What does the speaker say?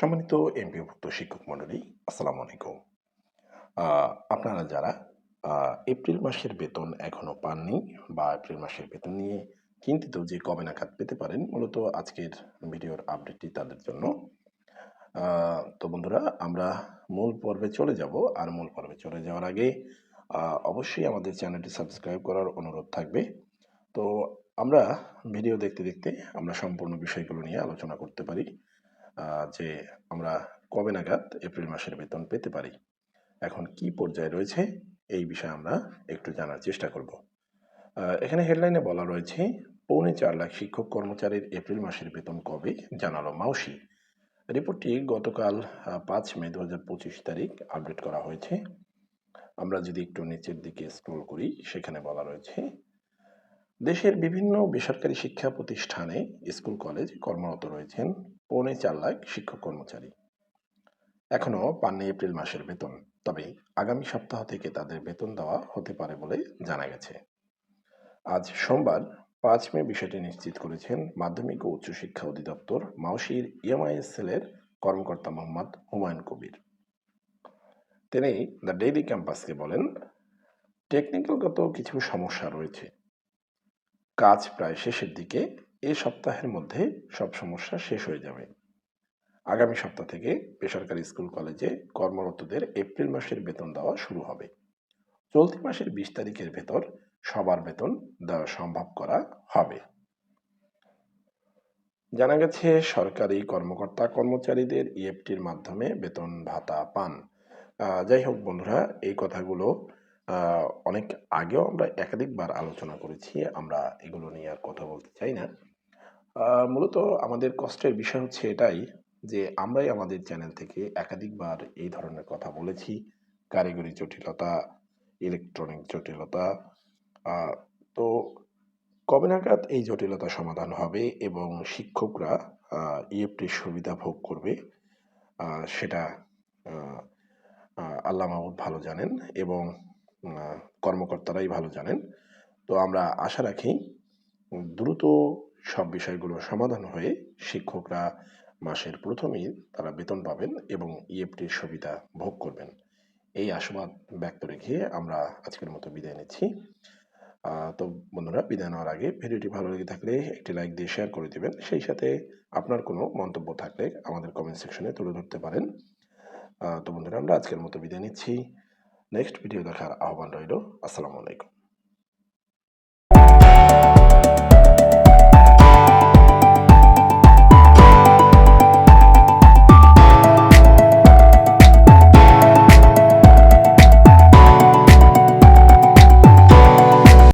সম্মানিত এমপিভুক্ত শিক্ষক মণ্ডলী, আসসালামু আলাইকুম। আপনারা যারা এপ্রিল মাসের বেতন এখনও পাননি বা এপ্রিল মাসের বেতন নিয়ে চিন্তিত যে কবে নাগাদ পেতে পারেন, মূলত আজকের ভিডিওর আপডেটটি তাদের জন্য। তো বন্ধুরা, আমরা মূল পর্বে চলে যাব। আর মূল পর্বে চলে যাওয়ার আগে অবশ্যই আমাদের চ্যানেলটি সাবস্ক্রাইব করার অনুরোধ থাকবে। তো আমরা ভিডিও দেখতে দেখতে আমরা সম্পূর্ণ বিষয়গুলো নিয়ে আলোচনা করতে পারি। যে আমরা কবে নাগাদ এপ্রিল মাসের বেতন পেতে পারি। এখন কি পর্যায়ে রয়েছে এই বিষয়ে আমরা একটু জানার চেষ্টা করব। এখানে হেডলাইনে বলা রয়েছে, পৌনে চার লাখ শিক্ষক কর্মচারীর এপ্রিল মাসের বেতন কবে জানালো মাউসি। রিপোর্টটি গতকাল পাঁচ মে দু হাজার পঁচিশ তারিখ আপডেট করা হয়েছে। আমরা যদি একটু নিচের দিকে স্ক্রল করি, সেখানে বলা রয়েছে দেশের বিভিন্ন বেসরকারি শিক্ষা প্রতিষ্ঠানে স্কুল, কলেজ কর্মরত রয়েছেন পৌনে চার লাখ শিক্ষক কর্মচারী। এখনও পাননি এপ্রিল মাসের বেতন, তবে আগামী সপ্তাহ থেকে তাদের বেতন দেওয়া হতে পারে বলে জানা গেছে। আজ সোমবার পাঁচ মে বিষয়টি নিশ্চিত করেছেন মাধ্যমিক ও উচ্চশিক্ষা অধিদপ্তর মাউসির ইএমআইএস সেলের কর্মকর্তা মোহাম্মদ হুমায়ুন কবির। তিনি দ্য ডেইলি ক্যাম্পাসকে বলেন, টেকনিক্যালগত কিছু সমস্যা রয়েছে কাজ প্রায় শেষের দিকে এ সপ্তাহের মধ্যে সব সমস্যা শেষ হয়ে যাবে। আগামী সপ্তাহ থেকে বেসরকারি স্কুল কলেজে কর্মরতদের এপ্রিল মাসের বেতন দেওয়া শুরু হবে। চলতি মাসের বিশ তারিখের ভেতর সবার বেতন দেওয়া সম্ভব করা হবে। জানা গেছে, সরকারি কর্মকর্তা কর্মচারীদের ইএফটির মাধ্যমে বেতন ভাতা পান। যাই হোক বন্ধুরা, এই কথাগুলো অনেক আগেও আমরা একাধিকবার আলোচনা করেছি, আমরা এগুলো নিয়ে আর কথা বলতে চাই না। মূলত আমাদের কষ্টের বিষয় হচ্ছে এটাই যে আমরাই আমাদের চ্যানেল থেকে একাধিকবার এই ধরনের কথা বলেছি। কারিগরি জটিলতা, ইলেকট্রনিক জটিলতা তো কবে নাগাদ এই জটিলতা সমাধান হবে এবং শিক্ষকরা ইএফটির সুবিধা ভোগ করবে সেটা আল্লাহ মাহমুদ ভালো জানেন এবং কর্মকর্তারাই ভালো জানেন। তো আমরা আশা রাখি দ্রুত সব বিষয়গুলো সমাধান হয়ে শিক্ষকরা মাসের প্রথমেই তারা বেতন পাবেন এবং ইএফটির সুবিধা ভোগ করবেন। এই আশাবাদ ব্যক্ত রেখে আমরা আজকের মতো বিদায় নিচ্ছি। তো বন্ধুরা, বিদায় নেওয়ার আগে ভিডিওটি ভালো লেগে থাকলে একটি লাইক দিয়ে শেয়ার করে দেবেন। সেই সাথে আপনার কোনো মন্তব্য থাকলে আমাদের কমেন্ট সেকশনে তুলে ধরতে পারেন। তো বন্ধুরা, আমরা আজকের মতো বিদায় নিচ্ছি। নেক্সট ভিডিও দেখার আহ্বান রইল। আসসালামু আলাইকুম।